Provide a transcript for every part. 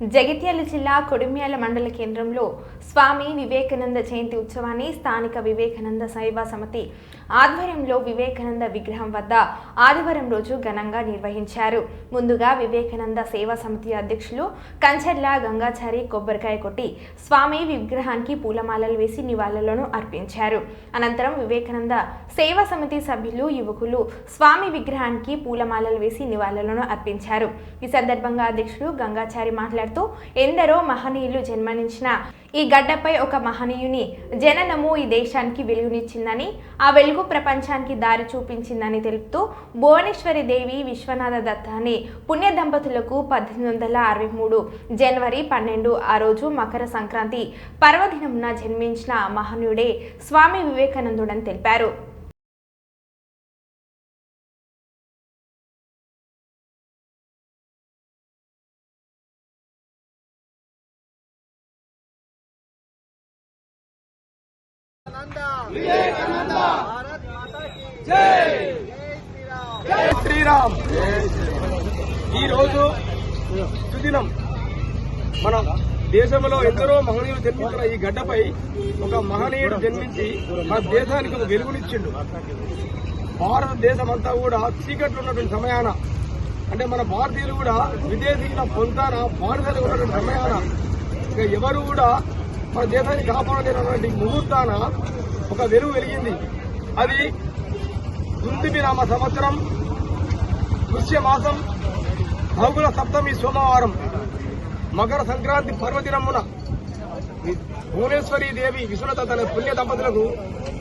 జగిత్యాల జిల్లా కొడిమ్యాల మండల కేంద్రంలో స్వామి వివేకానంద జయంతి ఉత్సవాన్ని స్థానిక వివేకానంద శైవ సమితి ఆధ్వర్యంలో వివేకానంద విగ్రహం వద్ద ఆదివారం రోజు ఘనంగా నిర్వహించారు. ముందుగా వివేకానంద సేవా సమితి అధ్యక్షులు కంచర్ల గంగాచారి కొబ్బరికాయ కొట్టి స్వామి విగ్రహానికి పూలమాలలు వేసి నివాళులను అర్పించారు. అనంతరం వివేకానంద సేవా సమితి సభ్యులు యువకులు స్వామి విగ్రహానికి పూలమాలలు వేసి నివాళులను అర్పించారు. ఈ సందర్భంగా అధ్యక్షుడు గంగాచారి మాట్లాడుతూ ఎందరో మహనీయులు జన్మనించిన ఈ గడ్డపై ఒక మహనీయుని జననము ఈ దేశానికి వెలుగునిచ్చిందని ఆ వెలుగు ప్రపంచానికి దారి చూపించిందని తెలుపుతూ భువనేశ్వరి దేవి విశ్వనాథ దత్త పుణ్య దంపతులకు పద్దెనిమిది వందల అరవై మూడు జనవరి పన్నెండు ఆ రోజు మకర సంక్రాంతి పర్వదినమున జన్మించిన మహనీయుడే స్వామి వివేకానందుడని తెలిపారు. జై శ్రీరామ్. ఈ రోజు సుదినం. మన దేశంలో ఎందరో మహనీయులు జన్మించిన ఈ గడ్డపై ఒక మహనీయుడు జన్మించి మన దేశానికి ఒక వెలుగునిచ్చిండు. భారతదేశం అంతా కూడా చీకట్లు ఉన్నటువంటి సమయాన అంటే మన భారతీయులు కూడా విదేశీయుల పొంతాన బానిసలు ఉన్నటువంటి సమయాన ఇక ఎవరు కూడా మన దేశాన్ని కాపాడలేనటువంటి ముహూర్తాన ఒక వెలుగు వెలిగింది. అది దుందిమి నామ సంవత్సరం పుష్య మాసం బహుళ సప్తమి సోమవారం మకర సంక్రాంతి పర్వదినమున భువనేశ్వరి దేవి విశ్వనాథ తన పుణ్య దంపతులకు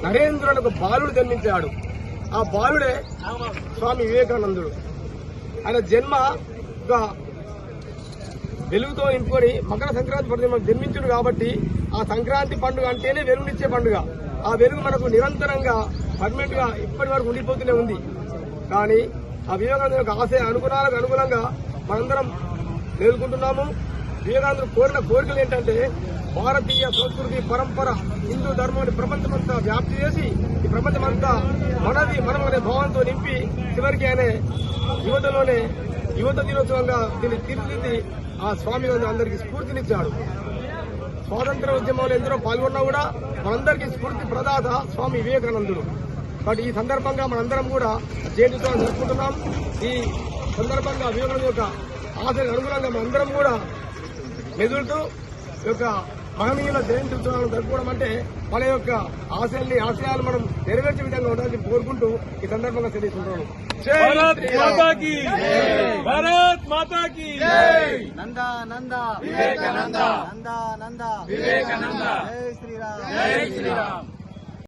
నరేంద్రులకు బాలుడు జన్మించాడు. ఆ బాలుడే స్వామి వివేకానందుడు. ఆయన జన్మ ఒక వెలుగుతో నింపుకొని మకర సంక్రాంతి పర్వదినం జన్మించుడు కాబట్టి ఆ సంక్రాంతి పండుగ అంటేనే వెలుగునిచ్చే పండుగ. ఆ వెలుగు మనకు నిరంతరంగా పర్మనెంట్గా ఇప్పటి వరకు ఉండిపోతూనే ఉంది. కానీ ఆ వివేకానంద యొక్క ఆశయ అనుగుణాలకు అనుగుణంగా మనందరం మేలుకుంటున్నాము. వివేకానంద కోరిన కోరికలు ఏంటంటే భారతీయ సంస్కృతి పరంపర హిందూ ధర్మాన్ని ప్రపంచమంతా వ్యాప్తి చేసి ఈ ప్రపంచమంతా మనది మనం అనే భావంతో నింపి చివరికి ఆయన యువతలోనే యువత దినోత్సవంగా దీన్ని తీర్చిదిద్ది ఆ స్వామి అందరికీ స్ఫూర్తినిచ్చాడు. స్వాతంత్ర ఉద్యమంలో ఎందరో పాల్గొన్నా కూడా మనందరికీ స్ఫూర్తి ప్రదాత స్వామి వివేకానందుడు. కాబట్టి ఈ సందర్భంగా మనందరం కూడా జయంతితో జరుపుకుంటున్నాం. ఈ సందర్భంగా వివేకానంద యొక్క ఆశలకు అనుగుణంగా మనందరం కూడా మెదులుతూ ఈ యొక్క మహనీయుల జయంతి ఉత్సవాలను జరుపుకోవడం అంటే మన యొక్క ఆశయాల్ని ఆశయాలు మనం నెరవేర్చే విధంగా ఉండాలని కోరుకుంటూ ఈ సందర్భంగా తెలియజేస్తున్నాను భరత్ మాతాకి భారత్ మాతాకి నందా నంద. వివేకానంద. నంద నందా. వివేకానంద. జై శ్రీరామ్. జై శ్రీరామ్.